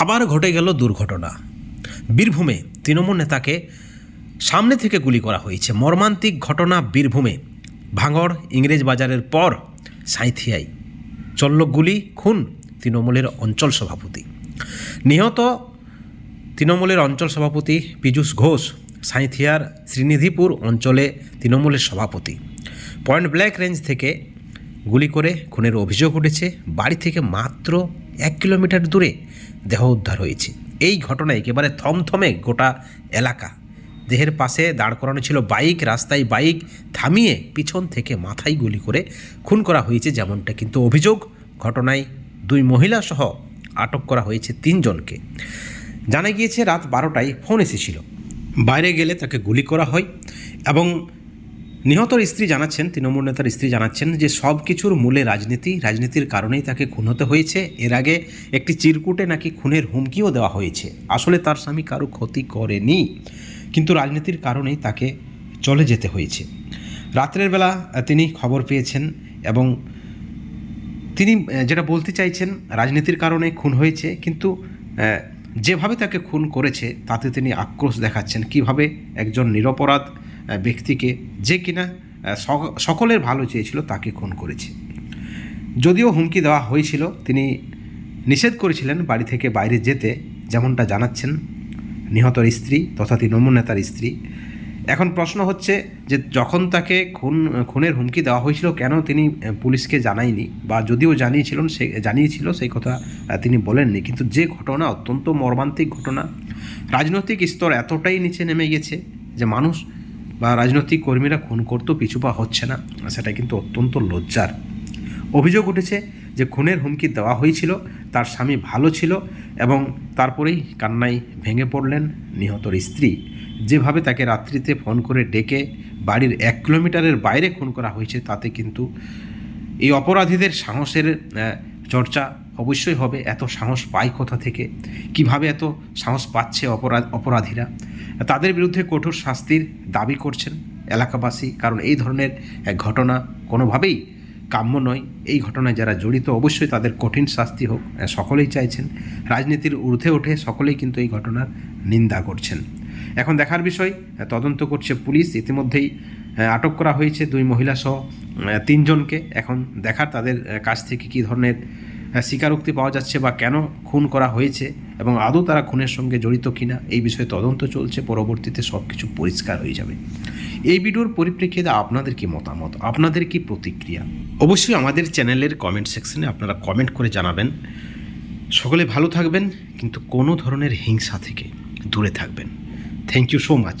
আবার ঘটে গেল দুর্ঘটনা। বীরভূমে তৃণমূল নেতাকে সামনে থেকে গুলি করা হয়েছে। মর্মান্তিক ঘটনা বীরভূমে। ভাঙড় ইংরেজ বাজারের পর সাঁইথিয়ায় চলল গুলি, খুন তৃণমূলের অঞ্চল সভাপতি। নিহত তৃণমূলের অঞ্চল সভাপতি পীযূষ ঘোষ সাঁইথিয়ার শ্রীনিধিপুর অঞ্চলে তৃণমূলের সভাপতি। পয়েন্ট ব্ল্যাক রেঞ্জ থেকে গুলি করে খুনের অভিযোগ উঠেছে। বাড়ি থেকে মাত্র এক কিলোমিটার দূরে দেহ উদ্ধার হয়েছে। এই ঘটনায় একেবারে থমথমে গোটা এলাকা। দেহের পাশে দাঁড় করানো ছিল বাইক, রাস্তায় বাইক থামিয়ে পিছন থেকে মাথায় গুলি করে খুন করা হয়েছে যেমনটা কিন্তু অভিযোগ। ঘটনায় দুই মহিলা সহ আটক করা হয়েছে তিনজনকে। জানা গিয়েছে, রাত বারোটায় ফোন এসেছিল। বাইরে গেলে তাকে গুলি করা হয় এবং নিহতর স্ত্রী জানাচ্ছেন, তৃণমূল নেতার স্ত্রী জানাচ্ছেন যে সব কিছুর মূলে রাজনীতি, রাজনীতির কারণেই তাকে খুন হতে হয়েছে। এর আগে একটি চিরকুটে নাকি খুনের হুমকিও দেওয়া হয়েছে। আসলে তার স্বামী কারও ক্ষতি করেনি, কিন্তু রাজনীতির কারণেই তাকে চলে যেতে হয়েছে। রাত্রের বেলা তিনি খবর পেয়েছেন এবং তিনি যেটা বলতে চাইছেন, রাজনীতির কারণে খুন হয়েছে, কিন্তু যেভাবে তাকে খুন করেছে, তাতে তিনি আক্রোশ দেখাচ্ছেন। কীভাবে একজন নিরপরাধ ব্যক্তিকে যে কিনা সকলের ভালো চেয়েছিল তাকে খুন করেছে। যদিও হুমকি দেওয়া হয়েছিল, তিনি নিষেধ করেছিলেন বাড়ি থেকে বাইরে যেতে, যেমনটা জানাচ্ছেন নিহতর স্ত্রী তথা তৃণমূল নেতার স্ত্রী। এখন প্রশ্ন হচ্ছে যে যখন তাকে খুন, খুনের হুমকি দেওয়া হয়েছিল, কেন তিনি পুলিশকে জানায়নি? বা যদিও জানিয়েছিলেন, সে, জানিয়েছিল, সেই কথা তিনি বলেননি। কিন্তু যে ঘটনা অত্যন্ত মর্মান্তিক ঘটনা, রাজনৈতিক স্তর এতটাই নিচে নেমে গেছে যে মানুষ বা রাজনৈতিক কর্মীরা খুন করতেও পিছুপা হচ্ছে না। সেটা কিন্তু অত্যন্ত লজ্জার। অভিযোগ উঠেছে যে খুনের হুমকি দেওয়া হয়েছিল, তার স্বামী ভালো ছিল এবং তারপরেই কান্নায় ভেঙে পড়লেন নিহতর স্ত্রী। যেভাবে তাকে রাত্রিতে ফোন করে ডেকে বাড়ির এক কিলোমিটারের বাইরে খুন করা হয়েছে, তাতে কিন্তু এই অপরাধীদের সাহসের চর্চা অবশ্যই হবে। এত সাহস পায় কোথা থেকে? কীভাবে এত সাহস পাচ্ছে অপরাধ অপরাধীরা? তাদের বিরুদ্ধে কঠোর শাস্তির দাবি করছেন এলাকাবাসী, কারণ এই ধরনের এক ঘটনা কোনোভাবেই কাম্য নয়। এই ঘটনায় যারা জড়িত, অবশ্যই তাদের কঠিন শাস্তি হোক সকলেই চাইছেন। রাজনীতির ঊর্ধ্বে উঠে সকলেই কিন্তু এই ঘটনার নিন্দা করছেন। এখন দেখার বিষয় তদন্ত করছে পুলিশ, ইতিমধ্যেই আটক করা হয়েছে দুই মহিলা সহ তিনজনকে। এখন দেখার তাদের কাছ থেকে কী ধরনের স্বীকারোক্তি পাওয়া যাচ্ছে বা কেন খুন করা হয়েছে এবং আদৌ তারা খুনের সঙ্গে জড়িত কিনা, এই বিষয়ে তদন্ত চলছে। পরবর্তীতে সব কিছু পরিষ্কার হয়ে যাবে। এই ভিডিওর পরিপ্রেক্ষিতে আপনাদের কি মতামত? আপনাদের কি প্রতিক্রিয়া? অবশ্যই আমাদের চ্যানেলের কমেন্ট সেকশনে আপনারা কমেন্ট করে জানাবেন। সকলে ভালো থাকবেন, কিন্তু কোনো ধরনের হিংসা থেকে দূরে থাকবেন। Thank you so much